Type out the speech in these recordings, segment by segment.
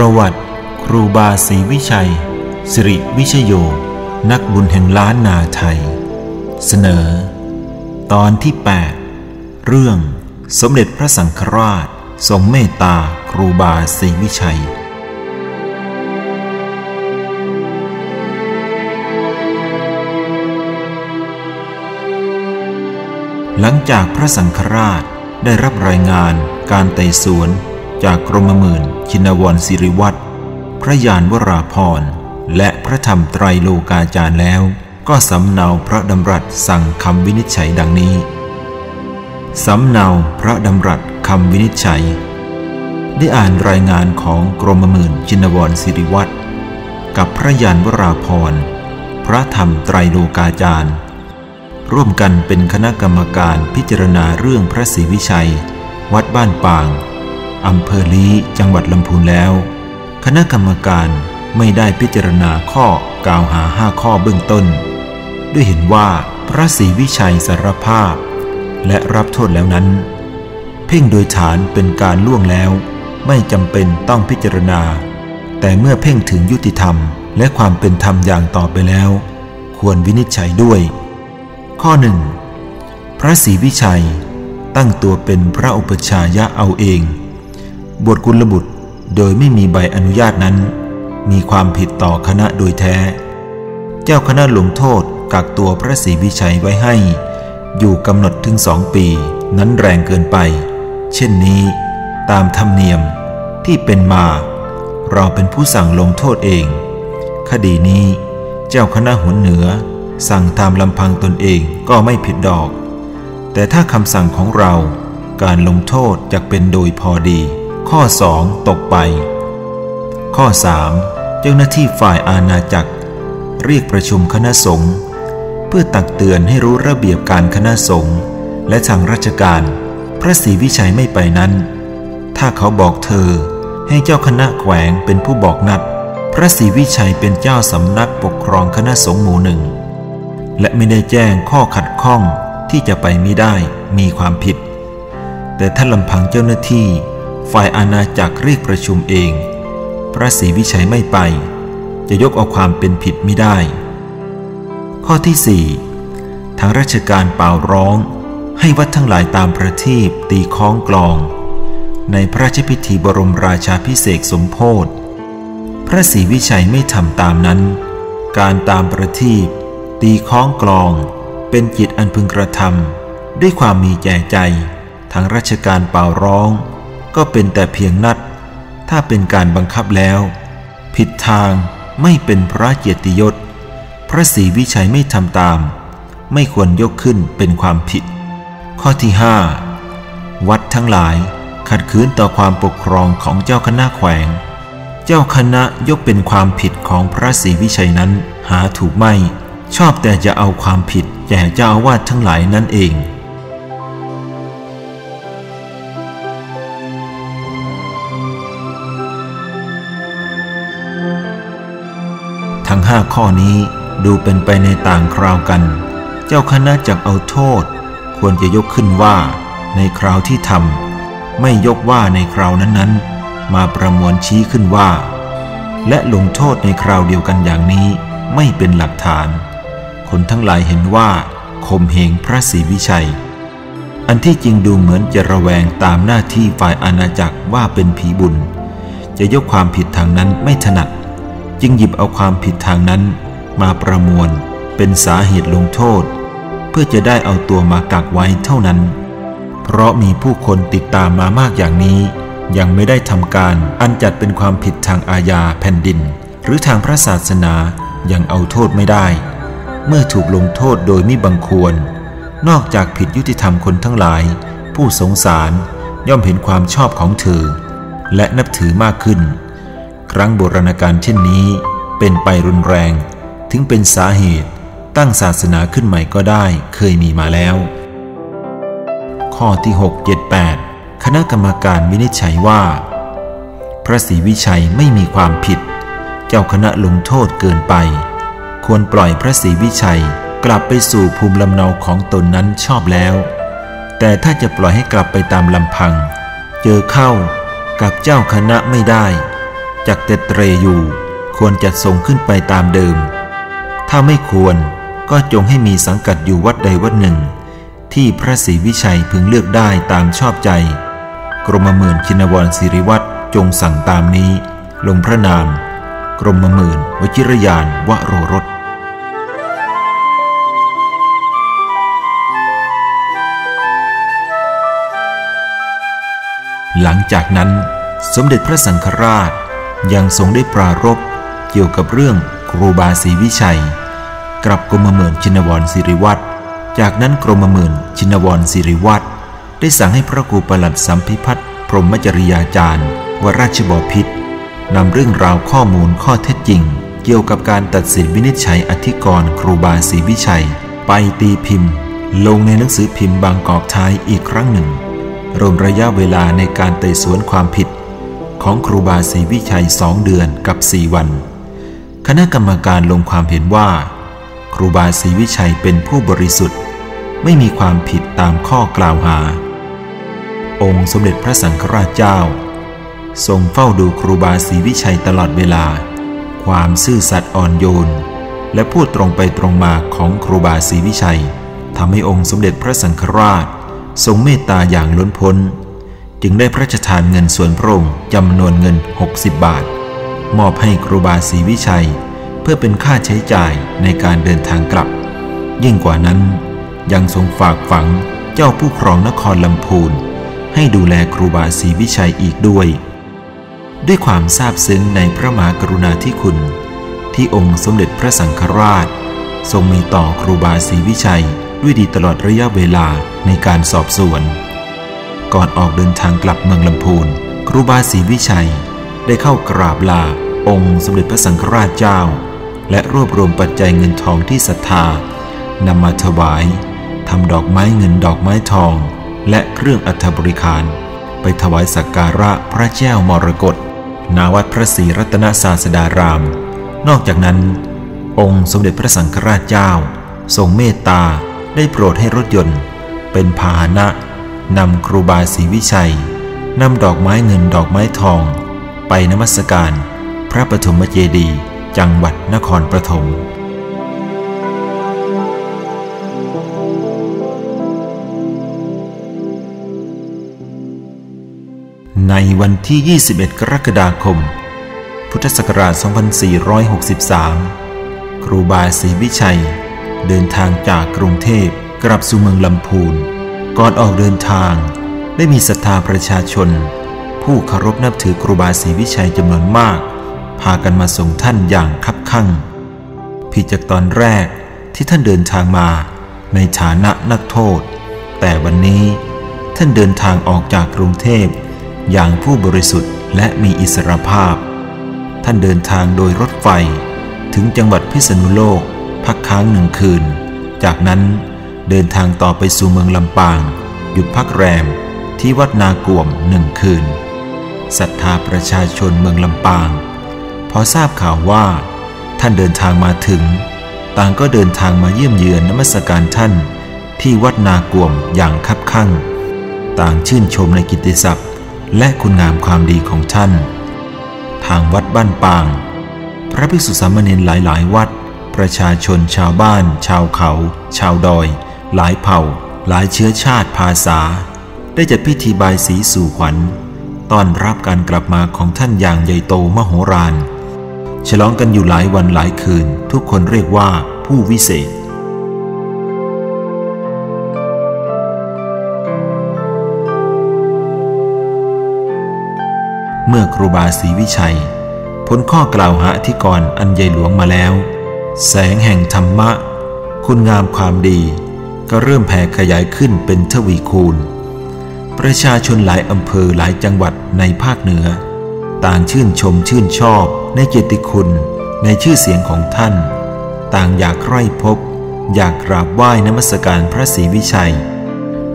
ประวัติครูบาศรีวิชัย สิริวิชโย นักบุญแห่งล้านนาไทย เสนอ ตอนที่ 8 เรื่องสมเด็จพระสังฆราชทรงเมตตาครูบาศรีวิชัยหลังจากพระสังฆราชได้รับรายงานการไต่สวน จากกรมหมื่นชินวรสิริวัตรพระยานวราพรและพระธรรมไตรโลกาจารย์แล้ว ก็สำเนาพระดำรัสสั่งคำวินิจฉัยดังนี้สำเนาพระดำรัสคำวินิจฉัย ได้อ่านรายงานของกรมหมื่นชินวรสิริวัตรกับพระยานวราพรพระธรรมไตรโลกาจารย์ ร่วมกันเป็นคณะกรรมการพิจารณาเรื่องพระศรีวิชัย วัดบ้านปาง อำเภอลีจังหวัดลำพูนแล้ว คณะกรรมการไม่ได้พิจารณาข้อกล่าวหาห้าข้อเบื้องต้น ด้วยเห็นว่าพระศรีวิชัยสารภาพ และรับโทษแล้วนั้น เพ่งโดยฐานเป็นการล่วงแล้ว ไม่จำเป็นต้องพิจารณา แต่เมื่อเพ่งถึงยุติธรรมและความเป็นธรรมอย่างต่อไปแล้ว ควรวินิจฉัยด้วย ข้อหนึ่งพระศรีวิชัยตั้งตัวเป็นพระอุปชายะเอาเอง บวชกุลบุตรโดยไม่มีใบอนุญาตนั้น มีความผิดต่อคณะโดยแท้ เจ้าคณะลงโทษกักตัวพระศรีวิชัยไว้ให้ อยู่กำหนดถึงสองปีนั้นแรงเกินไป เช่นนี้ ตามธรรมเนียมที่เป็นมา เราเป็นผู้สั่งลงโทษเอง คดีนี้ เจ้าคณะหัวเหนือ สั่งตามลำพังตนเองก็ไม่ผิดดอก แต่ถ้าคำสั่งของเราการลงโทษจะเป็นโดยพอดี ข้อ 2 ตกไป ข้อ 3 เจ้าหน้าที่ฝ่ายอาณาจักร เรียกประชุมคณะสงฆ์เพื่อตักเตือนให้รู้ระเบียบการคณะสงฆ์และทางราชการ พระศรีวิชัยไม่ไปนั้น ถ้าเขาบอกเธอให้เจ้าคณะแขวงเป็นผู้บอกนัด พระศรีวิชัยเป็นเจ้าสำนักปกครองคณะสงฆ์หมู่หนึ่ง และไม่ได้แจ้งข้อขัดข้องที่จะไปไม่ได้มีความผิด แต่ถ้าลำพังเจ้าหน้าที่ ฝ่ายอาณาจักรเรียกประชุมเอง พระศรีวิชัยไม่ไป จะยกเอาความเป็นผิดไม่ได้ ข้อที่สี่ทางราชการเป่าร้อง ให้วัดทั้งหลายตามประทีปตีคล้องกลอง ในพระราชพิธีบรมราชาพิเศษสมโพธิพระศรีวิชัยไม่ทำตามนั้น การตามประทีปตีคล้องกลอง เป็นจิตอันพึงกระทำด้วยความมีแก่ใจทางราชการเป่าร้อง ก็เป็นแต่เพียงนัด ถ้าเป็นการบังคับแล้ว ผิดทางไม่เป็นพระเกียรติยศ พระศรีวิชัยไม่ทำตาม ไม่ควรยกขึ้นเป็นความผิด ข้อที่ห้าวัดทั้งหลายขัดขืนต่อความปกครองของเจ้าคณะแขวง เจ้าคณะยกเป็นความผิดของพระศรีวิชัยนั้นหาถูกไม่ ชอบแต่จะเอาความผิดแก่เจ้าอาวาสทั้งหลายนั่นเอง ห้าข้อนี้ดูเป็นไปในต่างคราวกัน เจ้าคณะจักเอาโทษ ควรจะยกขึ้นว่าในคราวที่ทำไม่ยกว่าในคราวนั้นๆ มาประมวลชี้ขึ้นว่า และลงโทษในคราวเดียวกันอย่างนี้ไม่เป็นหลักฐาน คนทั้งหลายเห็นว่าข่มเหงพระศรีวิชัย อันที่จริงดูเหมือนจะระแวงตามหน้าที่ฝ่ายอาณาจักรว่าเป็นผีบุญ จะยกความผิดทางนั้นไม่ถนัด จึงหยิบเอาความผิดทางนั้น มาประมวลเป็นสาเหตุลงโทษ เพื่อจะได้เอาตัวมากักไว้เท่านั้น เพราะมีผู้คนติดตามมามากอย่างนี้ ยังไม่ได้ทำการอันจัดเป็นความผิดทางอาญาแผ่นดิน หรือทางพระศาสนายังเอาโทษไม่ได้ เมื่อถูกลงโทษโดยไม่บังควร นอกจากผิดยุติธรรมคนทั้งหลาย ผู้สงสารย่อมเห็นความชอบของเธอและนับถือมากขึ้น ครั้งโบราณกาลเช่นนี้ เป็นไปรุนแรงถึงเป็นสาเหตุตั้งศาสนาขึ้นใหม่ก็ได้เคยมีมาแล้ว ข้อที่ 6 7 8 คณะกรรมการวินิจฉัยว่า พระศรีวิชัยไม่มีความผิด เจ้าคณะลงโทษเกินไป ควรปล่อยพระศรีวิชัยกลับไปสู่ภูมิลำเนาของตนนั้นชอบแล้ว แต่ถ้าจะปล่อยให้กลับไปตามลำพัง เจอเข้ากับเจ้าคณะไม่ได้ จักเตเตรอยู่ ควรจัดส่งขึ้นไปตามเดิม ถ้าไม่ควรก็จงให้มีสังกัดอยู่วัดใดวัดหนึ่ง ที่พระศรีวิชัยพึงเลือกได้ตามชอบใจ กรมหมื่นชินวรศิริวัตรจงสั่งตามนี้ ลงพระนาม กรมหมื่นวชิรยานวโรรสหลังจากนั้นสมเด็จพระสังฆราช ยังทรงได้ปรารภเกี่ยวกับเรื่องครูบาศรีวิชัย กลับกรมเมืองชินวรสิริวัตรจากนั้นกรมเมืองชินวรสิริวัตรได้สั่งให้พระครูประหลัดสัมพิพัฒน์พรหมจริยาจารย์วราชบพิษนำเรื่องราวข้อมูลข้อเท็จจริง เกี่ยวกับการตัดสินวินิจฉัยอธิกรณ์ครูบาศรีวิชัย ไปตีพิมพ์ ลงในหนังสือพิมพ์บางกอกท้ายอีกครั้งหนึ่งรวมระยะเวลาในการไต่สวนความผิด ของครูบาศรีวิชัยสองเดือนกับสี่วัน คณะกรรมการลงความเห็นว่า ครูบาศรีวิชัยเป็นผู้บริสุทธิ์ ไม่มีความผิดตามข้อกล่าวหา องค์สมเด็จพระสังฆราชเจ้า ทรงเฝ้าดูครูบาศรีวิชัยตลอดเวลา ความซื่อสัตย์อ่อนโยน และพูดตรงไปตรงมาของครูบาศรีวิชัยทำให้องค์สมเด็จพระสังฆราช ทรงเมตตาอย่างล้นพ้น จึงได้พระราชทานเงินส่วนพระองค์จำนวนเงิน 60 บาท มอบให้ครูบาศรีวิชัย เพื่อเป็นค่าใช้จ่ายในการเดินทางกลับ ยิ่งกว่านั้น ยังทรงฝากฝังเจ้าผู้ครองนครลำพูน ให้ดูแลครูบาศรีวิชัยอีกด้วย ด้วยความซาบซึ้งในพระมหากรุณาธิคุณ ที่องค์สมเด็จพระสังฆราช ทรงมีต่อครูบาศรีวิชัยด้วยดีตลอดระยะเวลาในการสอบสวน ก่อนออกเดินทางกลับเมืองลำพูน ครูบาศรีวิชัย ได้เข้ากราบลาองค์สมเด็จพระสังฆราชเจ้า และรวบรวมปัจจัยเงินทองที่ศรัทธานำมาถวายทำดอกไม้เงินดอกไม้ทอง และเครื่องอัฐบริการ ไปถวายสักการะพระแก้วมรกตณวัดพระศรีรัตนศาสดาราม นอกจากนั้น องค์สมเด็จพระสังฆราชเจ้า ทรงเมตตาได้โปรดให้รถยนต์ เป็นพาหนะ นำครูบาศรีวิชัยนำดอกไม้เงินดอกไม้ทอง ไปนมัสการ พระปฐมเจดีย์จังหวัดนครปฐมในวันที่ 21 กรกฎาคม พุทธศักราช 2463 ครูบาศรีวิชัย เดินทางจากกรุงเทพกลับสู่เมืองลำพูน ก่อนออกเดินทาง ได้มีศรัทธาประชาชน ผู้เคารพนับถือครูบาศรีวิชัยจำนวนมาก พากันมาส่งท่านอย่างคับคั่งผิดจากตอนแรกที่ท่านเดินทางมาในฐานะนักโทษ แต่วันนี้ท่านเดินทางออกจากกรุงเทพอย่างผู้บริสุทธิ์และมีอิสรภาพ ท่านเดินทางโดยรถไฟถึงจังหวัดพิษณุโลก พักค้างหนึ่งคืน จากนั้น เดินทางต่อไปสู่เมืองลำปาง หยุดพักแรมที่วัดนากวมหนึ่งคืนศรัทธาประชาชนเมืองลำปาง พอทราบข่าวว่า ท่านเดินทางมาถึง ต่างก็เดินทางมาเยี่ยมเยือนนมัสการท่าน ที่วัดนากวมอย่างคับคั่ง ต่างชื่นชมในกิตติศัพท์และคุณงามความดีของท่าน ทางวัดบ้านปาง พระภิกษุสามเณรหลายๆ วัด ประชาชนชาวบ้าน ชาวเขา ชาวดอย หลายเผ่า หลายเชื้อชาติภาษา ได้จัดพิธีบายสีสู่ขวัญต้อนรับการกลับมาของท่านอย่างใหญ่โตมโหฬารฉลองกันอยู่หลายวันหลายคืน ทุกคนเรียกว่าผู้วิเศษ เมื่อครูบาศรีวิชัย พ้นข้อกล่าวหาอธิกรณ์อันใหญ่หลวงมาแล้ว แสงแห่งธรรมะ คุณงามความดี ก็เริ่มแผ่ขยายขึ้นเป็นทวีคูณ ประชาชนหลายอำเภอหลายจังหวัดในภาคเหนือ ต่างชื่นชมชื่นชอบในเกียรติคุณในชื่อเสียงของท่าน ต่างอยากใคร่พบ อยากกราบไหว้นมัสการพระศรีวิชัย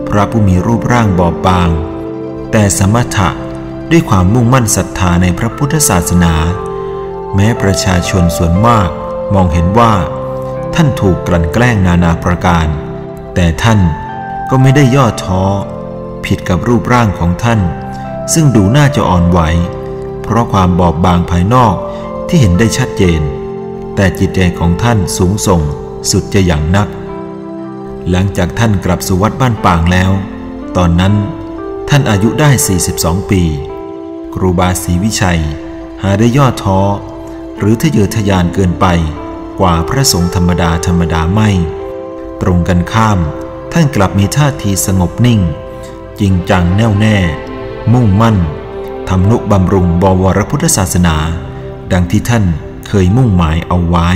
พระผู้มีรูปร่างบอบบาง แต่สมถะด้วยความมุ่งมั่นศรัทธาในพระพุทธศาสนา แม้ประชาชนส่วนมากมองเห็นว่า ท่านถูกกลั่นแกล้งนานาประการ แต่ท่านก็ไม่ได้ย่อท้อ ผิดกับรูปร่างของท่าน ซึ่งดูน่าจะอ่อนไหว เพราะความบอบบางภายนอกที่เห็นได้ชัดเจน แต่จิตใจของท่านสูงส่งสุดจะอย่างนัก หลังจากท่านกลับสู่วัดบ้านป่างแล้ว ตอนนั้นท่านอายุได้ 42 ปี ครูบาศรีวิชัย หาได้ย่อท้อ หรือทะเยอทะยานเกินไปกว่าพระสงฆ์ธรรมดาธรรมดาไม่ ตรงกันข้าม ท่านกลับมีท่าทีสงบนิ่ง จริงจังแน่วแน่ มุ่งมั่นทำนุบำรุงบวรพุทธศาสนา ดังที่ท่านเคยมุ่งหมายเอาไว้